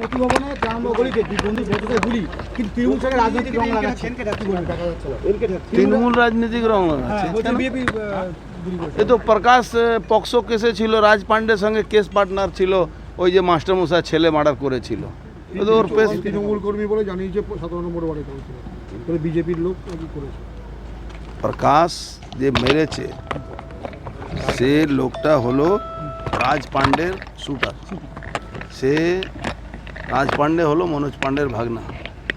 মতি ভবনে জানানো গলিতে বন্ধু বন্ধুদের গুলি কিন্তু তৃণমূল সরকার রাজনৈতিক রং লাগাচ্ছে। কি বলবেন দেখা যাচ্ছে না। তৃণমূল রাজনীতিক রং হ্যাঁ লাগাচ্ছে এ তো প্রকাশ পক্সো কেসে ছিল রাজ পান্ডের সঙ্গে কেস পার্টনার ছিল ওই যে মাস্টারমশাই ছেলে মার্ডার করেছিল। ওর পেস তৃণমূল কর্মী বলে জানিয়েছে সাধারণ নম্বর বিজেপির লোক করেছে? প্রকাশ যে মেরেছে সে লোকটা হলো রাজ পান্ডের শুটার। সে রাজ পান্ডে হলো মনোজ পান্ডের ভাগনা।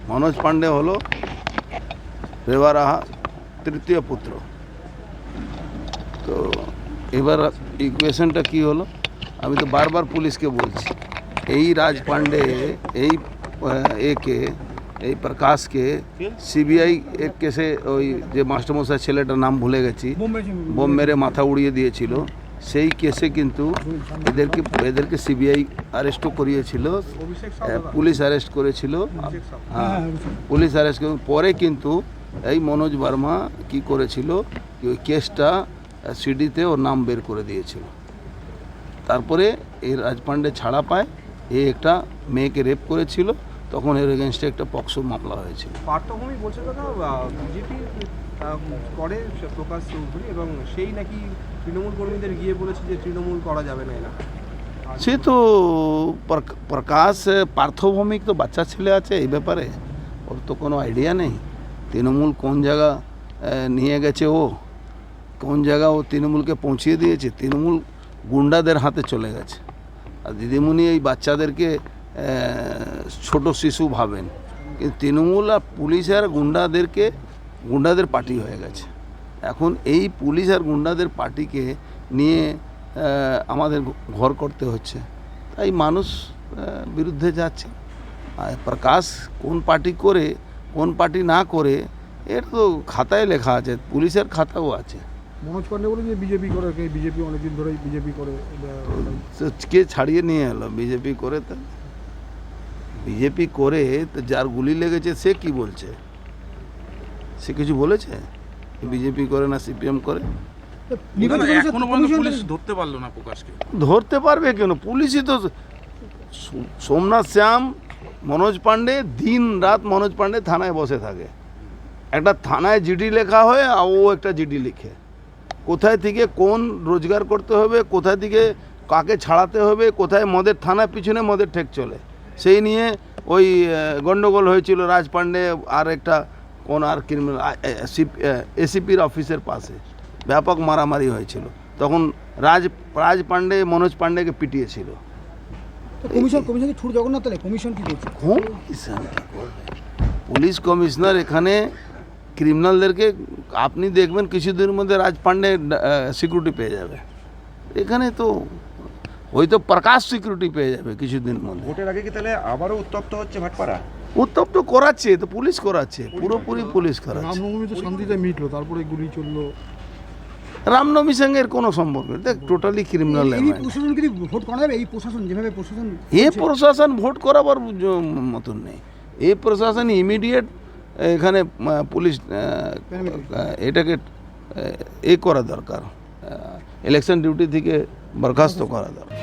মনোজ পান্ডে হলো রেওয়ারাহা তৃতীয় পুত্র। তো এবার ইকুয়েশনটা কি হলো? আমি তো বারবার পুলিশকে বলছি এই রাজ পান্ডে এই একে এই প্রকাশকে সিবিআই এক কেসে ওই যে মাস্টারমশাই ছেলেটার নাম ভুলে গেছি। বোম মেরে মাথা উড়িয়ে দিয়েছিল। সেই কেসে কিন্তু এদেরকে এদেরকে সিবিআই অ্যারেস্টও করিয়েছিল। পুলিশ অ্যারেস্ট করেছিল। হ্যাঁ পুলিশ অ্যারেস্ট পরে কিন্তু এই মনোজ বর্মা কি করেছিল ওই কেসটা সিডিতে ওর নাম বের করে দিয়েছিল। তারপরে এই রাজপান্ডে ছাড়া পায়, এ একটা মেয়েকে রেপ করেছিল। তখন এর এগেনস্টে একটা পক্সো মামলা হয়েছিল। পার্থভূমি বলছে দাদা বিজেপি করে প্রকাশ চৌধুরী এবং সেই নাকি তৃণমূল কর্মীদের গিয়ে বলেছে যে তৃণমূল করা যাবে না সে তো প্রকাশ পার্থভৌমিক তো বাচ্চা ছেলে আছে এই ব্যাপারে ওর তো কোনো আইডিয়া নেই। তৃণমূল কোন জায়গা নিয়ে গেছে ও? কোন জায়গা ও তৃণমূলকে পৌঁছিয়ে দিয়েছে? তৃণমূল গুন্ডাদের হাতে চলে গেছে। আর দিদিমণি এই বাচ্চাদেরকে ছোট শিশু ভাবেন। কিন্তু তৃণমূল আর পুলিশ আর গুন্ডাদেরকে গুন্ডাদের পার্টি হয়ে গেছে। এখন এই পুলিশ আর গুন্ডাদের পার্টিকে নিয়ে আমাদের ঘর করতে হচ্ছে। তাই মানুষ বিরুদ্ধে যাচ্ছে। আর প্রকাশ কোন পার্টি করে কোন পার্টি না করে এর তো খাতায় লেখা আছে পুলিশের খাতাও আছে। মনোজ পান্ডে বলে যে বিজেপি করে বিজেপি অনেকদিন ধরেই বিজেপি করে কে ছাড়িয়ে নিয়ে এলো? বিজেপি করে তো বিজেপি করে তো যার গুলি লেগেছে সে কি বলছে? সে কিছু বলেছে? বিজেপি করে না সিপিএম করে? ধরতে পারল না ধরতে পারবে কেন? পুলিশই তো সোমনাথ শ্যাম মনোজ পাণ্ডে দিন রাত মনোজ পাণ্ডে থানায় বসে থাকে। একটা থানায় জিডি লেখা হয় আর ও একটা জিডি লিখে। কোথায় থেকে কোন রোজগার করতে হবে কোথায় থেকে কাকে ছাড়াতে হবে কোথায় মদের থানার পিছনে মদের ঠেক চলে। সেই নিয়ে ওই আহ, গন্ডগোল হয়েছিল রাজ পান্ডে আর একটা কোন আর ক্রিমিনাল এসিপির অফিসের পাশে। ব্যাপক মারামারি হয়েছিল। তখন রাজ রাজ পান্ডে মনোজ পান্ডেকে পিটিয়েছিল। তো কমিশন কমিশন কি ছুট জগন্নাথ তাহলে কমিশন কি করছে কমিশন কি করবে? পুলিশ কমিশনার এখানে ক্রিমিনালদেরকে আপনি দেখবেন কিছুদিনের মধ্যে রাজ পান্ডে সিকিউরিটি পেয়ে যাবে। এখানে তো ওই তো প্রকাশ সিকিউরিটি পেয়ে যাবে কিছুদিন মধ্যে। ভোটের আগে কি তাহলে আবারও উত্তপ্ত হচ্ছে ভাটপাড়া? উত্তপ্ত করাচ্ছে তো পুলিশ করাচ্ছে পুরোপুরি পুলিশ করাচ্ছে। রামনবমী তো শান্তিতে মিটলো তারপরে গুলি চলল। রামনবমী সঙ্গে এর কোনো সম্পর্ক নেই। দেখ টোটালি ক্রিমিনাল এই প্রশাসন কি ভোট করা যাবে এই প্রশাসন যেভাবে প্রশাসন এ প্রশাসন ভোট করাবার মতন নেই। এই প্রশাসন ইমিডিয়েট এখানে পুলিশ এটাকে এ করা দরকার। ইলেকশন ডিউটি থেকে বরখাস্ত করা দরকার